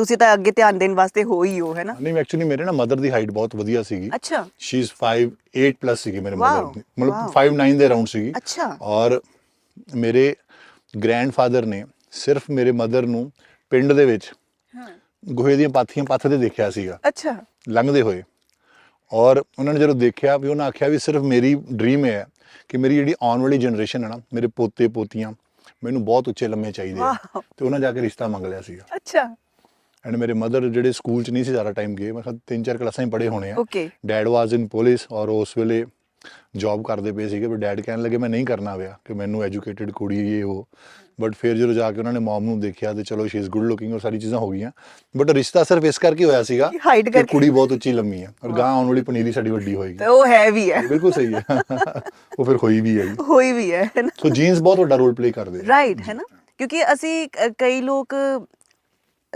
ਤੁਸੀਂ ਤਾਂ ਅੱਗੇ ਧਿਆਨ ਦੇਣ ਵਾਸਤੇ ਹੋ ਹੀ ਹੋ ਹੈ ਨਾ? ਨਹੀਂ ਐਕਚੁਅਲੀ ਮੇਰੇ ਨਾ ਮਦਰ ਦੀ ਹਾਈਟ ਬਹੁਤ ਵਧੀਆ ਸੀਗੀ। ਅੱਛਾ। ਸ਼ੀ ਇਜ਼ 5 8 ਪਲੱਸ ਸੀਗੀ ਮੇਰੇ Wow, ਮਦਰ ਮਤਲਬ wow. 5 9 ਦੇ ਅਰਾਊਂਡ ਸੀਗੀ। ਅੱਛਾ। ਔਰ ਮੇਰੇ ਗ੍ਰੈਂਡਫਾਦਰ ਨੇ ਸਿਰਫ ਮੇਰੇ ਮਦਰ ਨੂੰ ਪਿੰਡ ਦੇ ਵਿੱਚ ਹਾਂ। ਗੋਹੇ ਦੀਆਂ ਪਾਥੀਆਂ ਪੱਥ ਦੇ ਦੇਖਿਆ ਸੀਗਾ। ਅੱਛਾ। ਲੰਘਦੇ ਹੋਏ। ਔਰ ਉਹਨਾਂ ਨੇ ਜਦੋਂ ਦੇਖਿਆ ਵੀ ਉਹਨਾਂ ਆਖਿਆ ਵੀ ਸਿਰਫ ਮੇਰੀ ਡ੍ਰੀਮ ਹੈ ਕਿ ਮੇਰੀ ਜਿਹੜੀ ਆਉਣ ਵਾਲੀ ਜਨਰੇਸ਼ਨ ਹੈ ਨਾ ਮੇਰੇ ਪੋਤੇ ਪੋਤੀਆਂ ਮੈਨੂੰ ਬਹੁਤ ਉੱਚੇ ਲੰਮੇ ਚਾਹੀਦੇ ਆ. ਤੇ ਉਹਨਾਂ ਜਾ ਕੇ ਰਿਸ਼ਤਾ ਮੰਗ ਲਿਆ ਸੀਗਾ। ਅੱਛਾ। ਐਂਡ ਮੇਰੇ ਮਦਰ ਜਿਹੜੇ ਸਕੂਲ 'ਚ ਨਹੀਂ ਸੀ ਜ਼ਿਆਦਾ ਟਾਈਮ ਗਏ ਮੈਂ ਤਿੰਨ ਚਾਰ ਕਲਾਸਾਂ ਹੀ ਪੜ੍ਹੇ ਹੋਣੇ ਆ। Okay dad was in police ਔਰ ਉਸ ਵੇਲੇ ਜੌਬ ਕਰਦੇ ਪਏ ਸੀਗੇ ਪਰ ਡੈਡ ਕਹਿਣ ਲੱਗੇ ਮੈਂ ਨਹੀਂ ਕਰਨਾ ਵਿਆਹ ਕਿ ਮੈਨੂੰ ਐਜੂਕੇਟਿਡ ਕੁੜੀ ਇਹ ਉਹ। ਬਟ ਫਿਰ ਜਦੋਂ ਜਾ ਕੇ ਉਹਨਾਂ ਨੇ ਮਮ ਨੂੰ ਦੇਖਿਆ ਤੇ ਚਲੋ ਸ਼ੀ ਇਜ਼ ਗੁੱਡ ਲੁਕਿੰਗ ਔਰ ਸਾਰੀ ਚੀਜ਼ਾਂ ਹੋ ਗਈਆਂ। ਬਟ ਰਿਸ਼ਤਾ ਸਿਰਫ ਇਸ ਕਰਕੇ ਹੋਇਆ ਸੀਗਾ ਹਾਈਟ ਕਿ ਕਰਕੇ। ਕੁੜੀ ਬਹੁਤ ਉੱਚੀ ਲੰਮੀ ਹੈ ਔਰ ਗਾਂ ਆਉਣ ਵਾਲੀ ਪਨੀਰੀ ਸਾਡੀ ਵੱਡੀ ਹੋਏਗੀ। ਤੇ ਉਹ ਹੈ ਵੀ ਹੈ ਬਿਲਕੁਲ ਸਹੀ ਹੈ ਉਹ ਫਿਰ ਹੋਈ ਵੀ ਹੈ ਜੀ। ਹੋਈ ਵੀ ਹੈ ਹੈ ਨਾ? ਸੋ ਜੀਨਸ ਬਹੁਤ ਵੱਡਾ ਰੋਲ ਪਲੇ ਕਰਦੇ ਆ। ਰਾਈਟ ਹੈ ਨਾ? ਕਿਉਂਕਿ ਅਸੀਂ ਕ- ਕਈ ਲੋਕ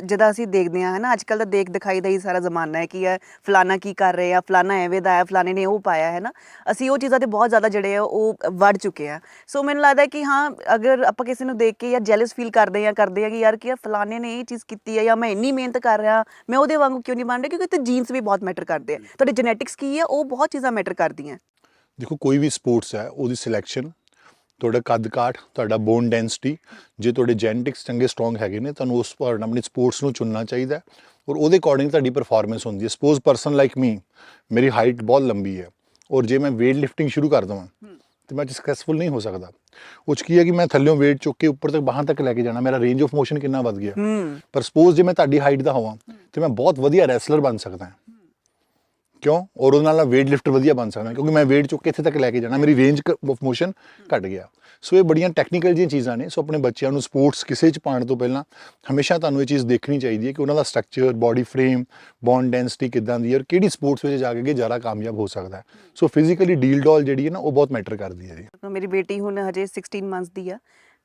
ਜਦਾਂ ਅਸੀਂ ਦੇਖਦੇ ਹਾਂ ਹੈ ਨਾ ਅੱਜ ਕੱਲ ਤਾਂ ਦੇਖ ਦਿਖਾਈ ਦਾ ਹੀ ਸਾਰਾ ਜ਼ਮਾਨਾ ਹੈ ਕਿ ਇਹ ਫਲਾਨਾ ਕੀ ਕਰ ਰਿਹਾ ਫਲਾਨਾ ਐਵੇਂ ਦਾ ਹੈ ਫਲਾਣੇ ਨੇ ਉਹ ਪਾਇਆ ਹੈ ਨਾ ਅਸੀਂ ਉਹ ਚੀਜ਼ਾਂ ਤੇ ਬਹੁਤ ਜ਼ਿਆਦਾ ਜਿਹੜੇ ਆ ਉਹ ਵੜ ਚੁੱਕੇ ਆ। ਸੋ ਮੈਨੂੰ ਲੱਗਦਾ ਹੈ ਕਿ ਹਾਂ ਅਗਰ ਆਪਾਂ ਕਿਸੇ ਨੂੰ ਦੇਖ ਕੇ ਜਾਂ ਜੈਲਸ ਫੀਲ ਕਰਦੇ ਜਾਂ ਕਰਦੇ ਆ ਕਿ ਯਾਰ ਕਿ ਯਾਰ ਫਲਾਣੇ ਨੇ ਇਹ ਚੀਜ਼ ਕੀਤੀ ਹੈ ਜਾਂ ਮੈਂ ਇੰਨੀ ਮਿਹਨਤ ਕਰ ਰਿਹਾ ਮੈਂ ਉਹਦੇ ਵਾਂਗੂ ਕਿਉਂ ਨਹੀਂ ਬਣ ਰਿਹਾ ਕਿਉਂਕਿ ਤੇ ਜੀਨਸ ਵੀ ਬਹੁਤ ਮੈਟਰ ਕਰਦੇ ਆ। ਤੁਹਾਡੇ ਜੈਨੇਟਿਕਸ ਕੀ ਹੈ ਉਹ ਬਹੁਤ ਚੀਜ਼ਾਂ ਮੈਟਰ ਕਰਦੀਆਂ। ਦੇਖੋ ਕੋਈ ਵੀ ਸਪੋਰਟਸ ਹੈ ਉਹਦੀ ਸਿਲੈਕਸ਼ਨ ਤੁਹਾਡਾ ਕੱਦ ਕਾਠ ਤੁਹਾਡਾ ਬੋਨ ਡੈਂਸਿਟੀ ਜੇ ਤੁਹਾਡੇ ਜੈਨੇਟਿਕਸ ਚੰਗੇ ਸਟਰੋਂਗ ਹੈਗੇ ਨੇ ਤੁਹਾਨੂੰ ਉਸ ਪਰ ਆਪਣੀ ਸਪੋਰਟਸ ਨੂੰ ਚੁਣਨਾ ਚਾਹੀਦਾ ਔਰ ਉਹਦੇ ਅਕੋਰਡਿੰਗ ਤੁਹਾਡੀ ਪਰਫਾਰਮੈਂਸ ਹੁੰਦੀ ਹੈ। ਸਪੋਜ਼ ਪਰਸਨ ਲਾਈਕ ਮੀ ਮੇਰੀ ਹਾਈਟ ਬਹੁਤ ਲੰਬੀ ਹੈ ਔਰ ਜੇ ਮੈਂ weight lifting ਸ਼ੁਰੂ ਕਰ ਦਵਾਂ ਤੇ ਮੈਂ ਸਕਸੈਸਫੁਲ ਨਹੀਂ ਹੋ ਸਕਦਾ। ਉਹ 'ਚ ਕੀ ਹੈ ਕਿ ਮੈਂ ਥੱਲੇੋਂ weight ਚੁੱਕ ਕੇ ਉੱਪਰ ਤੱਕ ਬਾਹਾਂ ਤੱਕ ਲੈ ਕੇ ਜਾਣਾ ਮੇਰਾ ਰੇਂਜ ਆਫ ਮੋਸ਼ਨ ਕਿੰਨਾ ਵੱਧ ਗਿਆ। ਪਰ ਸਪੋਜ਼ ਜੇ ਮੈਂ ਤੁਹਾਡੀ ਹਾਈਟ ਦਾ ਹੋਵਾਂ ਤੇ ਮੈਂ ਬਹੁਤ ਵਧੀਆ ਰੈਸਲਰ ਬਣ ਸਕਦਾ ਹਾਂ। ਕਿਉਂ? ਔਰ ਉਹਦੇ ਨਾਲ weight lifter ਵਧੀਆ ਬਣ ਸਕਦਾ, ਕਿਉਂਕਿ ਮੈਂ weight ਚੁੱਕ ਕੇ ਇੱਥੇ ਤੱਕ ਲੈ ਕੇ ਜਾਣਾ, ਮੇਰੀ ਰੇਂਜ ਆਫ ਮੋਸ਼ਨ ਘਟ ਗਿਆ। ਸੋ ਇਹ ਬੜੀਆਂ ਟੈਕਨੀਕਲ ਜਿਹੀਆਂ ਚੀਜ਼ਾਂ ਨੇ ਸੋ ਆਪਣੇ ਬੱਚਿਆਂ ਨੂੰ ਸਪੋਰਟਸ ਕਿਸੇ ਚ ਪਾਉਣ ਤੋਂ ਪਹਿਲਾਂ ਹਮੇਸ਼ਾ ਤੁਹਾਨੂੰ ਇਹ ਚੀਜ਼ ਦੇਖਣੀ ਚਾਹੀਦੀ ਹੈ ਕਿ ਉਹਨਾਂ ਦਾ structure body frame bone density ਕਿੱਦਾਂ ਦੀ ਹੈ ਔਰ ਕਿਹੜੀ ਸਪੋਰਟਸ ਵਿੱਚ ਜਾ ਕੇ ਜ਼ਿਆਦਾ ਕਾਮਯਾਬ ਹੋ ਸਕਦਾ ਹੈ। ਸੋ ਫਿਜ਼ੀਕਲੀ ਡੀਲ ਡੋਲ ਜਿਹੜੀ ਹੈ ਨਾ, ਉਹ ਬਹੁਤ ਮੈਟਰ ਕਰਦੀ ਹੈ ਜੀ। ਮੇਰੀ ਬੇਟੀ ਹੁਣ ਹਜੇ 16 ਮੰਥਸ ਦੀ ਆ।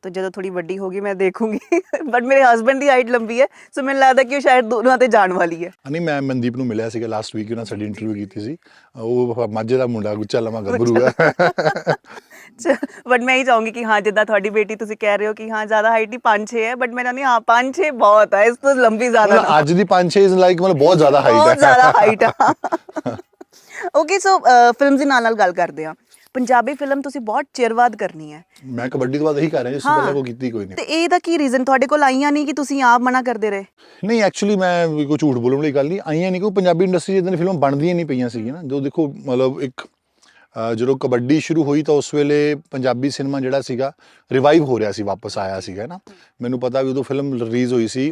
ਤਾਂ ਜਦੋਂ ਥੋੜੀ ਵੱਡੀ ਹੋਗੀ ਮੈਂ ਦੇਖੂੰਗੀ ਬਟ ਮੇਰੇ ਹਸਬੰਡ ਦੀ ਹਾਈਟ ਲੰਬੀ ਹੈ ਸੋ ਮੈਨੂੰ ਲੱਗਦਾ ਕਿ ਉਹ ਸ਼ਾਇਦ ਦੋਨਾਂ ਤੇ ਜਾਣ ਵਾਲੀ ਹੈ ਨਹੀਂ ਮੈਂ ਮਨਦੀਪ ਨੂੰ ਮਿਲਿਆ ਸੀਗਾ ਲਾਸਟ ਵੀਕ ਉਹਨਾਂ ਸਾਡੀ ਇੰਟਰਵਿਊ ਕੀਤੀ ਸੀ ਉਹ ਮਾਝੇ ਦਾ ਮੁੰਡਾ ਗੁੱਚਾ ਲਮਾ ਗੱਭਰੂ ਹੈ ਬਟ ਮੈਂ ਹੀ ਚਾਹੂੰਗੀ ਕਿ ਹਾਂ ਜਿੱਦਾਂ ਤੁਹਾਡੀ ਬੇਟੀ ਤੁਸੀਂ ਕਹਿ ਰਹੇ ਹੋ ਕਿ ਹਾਂ ਜ਼ਿਆਦਾ ਹਾਈਟ ਨਹੀਂ 5-6 ਹੈ ਬਟ ਮੈਂ ਚਾਹੁੰਦੀ ਹਾਂ 5-6 ਬਹੁਤ ਹੈ ਇਸ ਤੋਂ ਲੰਬੀ ਜ਼ਿਆਦਾ ਅੱਜ ਦੀ 5-6 ਇਜ਼ ਲਾਈਕ ਮਤਲਬ ਬਹੁਤ ਜ਼ਿਆਦਾ ਹਾਈਟ ਹੈ ਬਹੁਤ ਜ਼ਿਆਦਾ ਹਾਈਟ ਆ ਓਕੇ ਸੋ ਫਿਲਮਸ ਦੇ ਨਾਲ ਨਾਲ ਗੱਲ ਕਰਦੇ ਆ। ਪੰਜਾਬੀ ਫਿਲਮ ਤੁਸੀਂ ਬਹੁਤ ਚਿਰ ਬਾਅਦ ਕਰਨੀ ਹੈ। ਮੈਂ ਕਬੱਡੀ ਤੋਂ ਬਾਅਦ ਇਹੀ ਕਰ ਰਿਹਾ ਜਿਸ ਤੋਂ। ਪਹਿਲਾਂ ਕੋਈ ਕੀਤੀ ਕੋਈ ਤੇ ਨਹੀਂ ਇਹਦਾ ਕੀ ਰੀਜ਼ਨ ਤੁਹਾਡੇ ਕੋਲ ਆਈਆਂ ਨਹੀਂ ਕਿ ਤੁਸੀਂ ਆਪ ਮਨਾ ਕਰਦੇ ਰਹੇ? ਨਹੀਂ ਐਕਚੁਅਲੀ ਮੈਂ ਕੋਈ ਝੂਠ ਬੋਲਣ ਵਾਲੀ ਗੱਲ ਨਹੀਂ ਆਈਆਂ ਨਹੀਂ ਕੋਈ ਪੰਜਾਬੀ ਇੰਡਸਟਰੀ ਜਿੱਦਾਂ ਦੀ ਫਿਲਮ ਬਣਦੀਆਂ ਨਹੀਂ ਪਈਆਂ ਸੀਗੀਆਂ ਨਾ। ਜੋ ਦੇਖੋ ਮਤਲਬ ਇੱਕ ਜਦੋਂ ਕਬੱਡੀ ਸ਼ੁਰੂ ਹੋਈ ਤਾਂ ਉਸ ਵੇਲੇ ਪੰਜਾਬੀ ਸਿਨੇਮਾ ਜਿਹੜਾ ਸੀਗਾ ਰਿਵਾਈਵ ਹੋ ਰਿਹਾ ਸੀ ਵਾਪਸ ਆਇਆ ਸੀਗਾ ਨਾ। ਮੈਨੂੰ ਪਤਾ ਵੀ ਉਦੋਂ ਫਿਲਮ ਰਿਲੀਜ਼ ਹੋਈ ਸੀ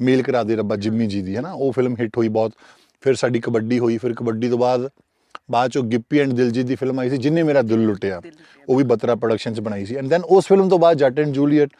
ਮੇਲ ਕਰਾ ਦੇ ਰੱਬਾ ਜਿੰਮੀ ਜੀ ਦੀ ਹੈ ਨਾ। ਉਹ ਫਿਲਮ ਹਿੱਟ ਹੋਈ ਬਹੁਤ ਫਿਰ ਸਾਡੀ ਕਬੱਡੀ ਹੋਈ ਫਿਰ ਕਬੱਡੀ ਤੋਂ ਬਾਅਦ ਬਾਅਦ ਚੋਂ ਗਿੱਪੀ ਐਂਡ ਦਿਲਜੀਤ ਦੀ ਫਿਲਮ ਆਈ ਸੀ, ਜਿੰਨੇ ਮੇਰਾ ਦਿਲ ਲੁੱਟਿਆ। ਉਹ ਵੀ ਬਤਰਾ ਪ੍ਰੋਡਕਸ਼ਨ 'ਚ ਬਣਾਈ ਸੀ। ਐਂਡ ਦੈਨ ਉਸ ਫਿਲਮ ਤੋਂ ਬਾਅਦ ਜੱਟ ਐਂਡ ਜੂਲੀਅਟ